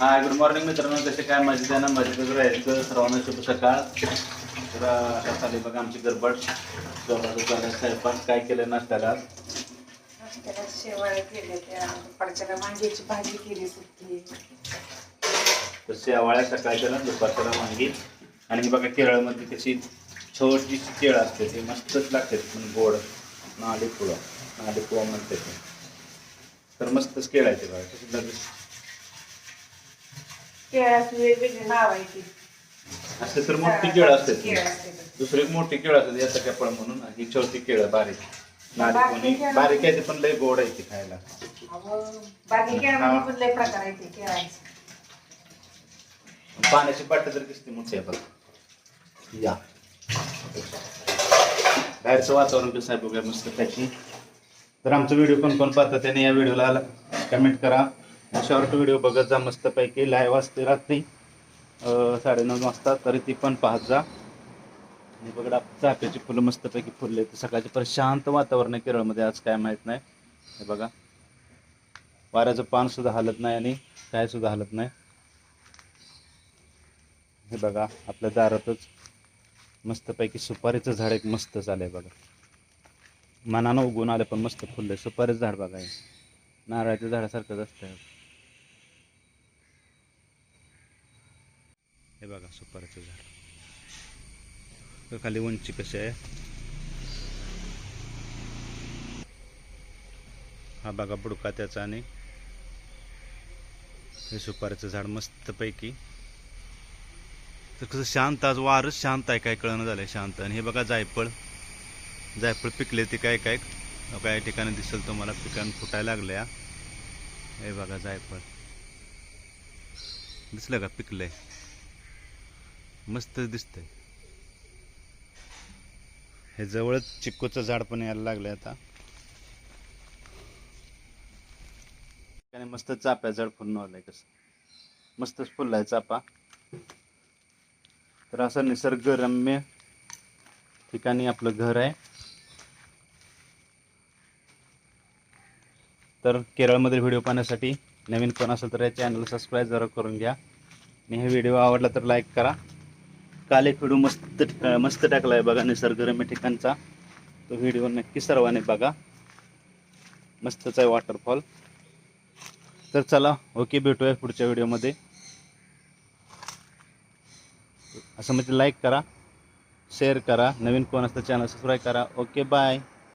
Hi good morning मित्रांनो. कसे काय? मजेत आहे ना? मजेतच राहायचं. सर्वांना शुभ सकाळ. तर आता चालली बघा आमची झालं स्वयंपाक. काय केलं नाश्त्याला? त्याला शेवाळ्या केल्या त्या. दुपारच्याला वांग्याची भाजी केली सुकी तर शेवाळ्या सकाळी केलं दुपारच्याला वांगी. आणि ही बघा केरळमध्ये कशी छोटीशी केळं असते ती मस्तच लागते. पण गोड. नाली पुळा नाली पुळा म्हणते तर मस्तच केळं आहे ते बघा. कशी लगेच केळाची वेगवेगळी नाव आहे ती. असते तर मोठी केळं असते केळ असते तर. दुसरी एक मोठी केळं असते याचा काय फळ म्हणून. ही छोटी केळं बारीक. बारीक कोणी केळं. बारीक आहे ती पण लय गोड आहे ती खायला. अहो, बाकी केळामध्ये पण लय प्रकार आहे ते केळांचे. पाण्याची बाटली तर किती मोठी आहे बघ. या. बाहेरचं वातावरण कसं आहे बघूया मस्त त्याची तर आमचा व्हिडिओ कोण कोण पाहतं त्याने या व्हिडिओला कमेंट करा. शॉर्ट व्हिडिओ बघत जा मस्तपैकी लाईव्ह असते रात्री. साडेनऊ वाजता तरी ती पण पाहत जा. आणि बघा चाफ्याची फुलं मस्तपैकी फुलले ते सकाळचे परत शांत वातावरण आहे केरळमध्ये आज काय माहीत नाही. हे बघा. वाऱ्याचं पान सुद्धा हलत नाही आणि काय सुद्धा हलत नाही. हे बघा आपल्या दारातच मस्तपैकी सुपारीचं झाड एक मस्त झालंय बघा. मनानं उगून आलं पण मस्त फुललंय. सुपारीचं झाड बघा हे. नारळाच्या झाडासारखंच असतं हे बघा सुपारीचं झाड. खाली उंची कशी आहे? हा बघा बुडका त्याचा आणि हे सुपारीचं झाड मस्तपैकी. तर कसं शांत आज वारच शांत आहे काय कळणं झालंय शांत. आणि हे बघा जायफळ. जायफळ पिकले ते काय काय? काही ठिकाणी दिसेल तुम्हाला पिकांना फुटायला लागल्या. हे बघा जायफळ. दिसलं का? पिकलंय. मस्त दिसतंय. हे जवळच चिक्कूचं झाड पण यायला लागलंय आता. आणि मस्त चाप्या झाड फुलून आलंय कसं. मस्तच फुललाय चापा. तर असं निसर्गरम्य ठिकाणी आपलं घर आहे. तर केरळमधील व्हिडिओ पाहण्यासाठी नवीन कोण असेल तर या चॅनल सबस्क्राईब जरा करून घ्या. आणि हे व्हिडिओ आवडला तर लाईक करा. काले खेडू मस्त मस्त टाकला आहे बघा निसर्गरम्य ठिकाणचा. तो व्हिडिओ नक्की सर्वांनी बघा. मस्तच आहे वॉटरफॉल तर चला ओके भेटूया पुढच्या व्हिडिओमध्ये. असं म्हणजे लाईक करा शेअर करा. नवीन कोण असतं चॅनल सबस्क्राईब करा. Okay bye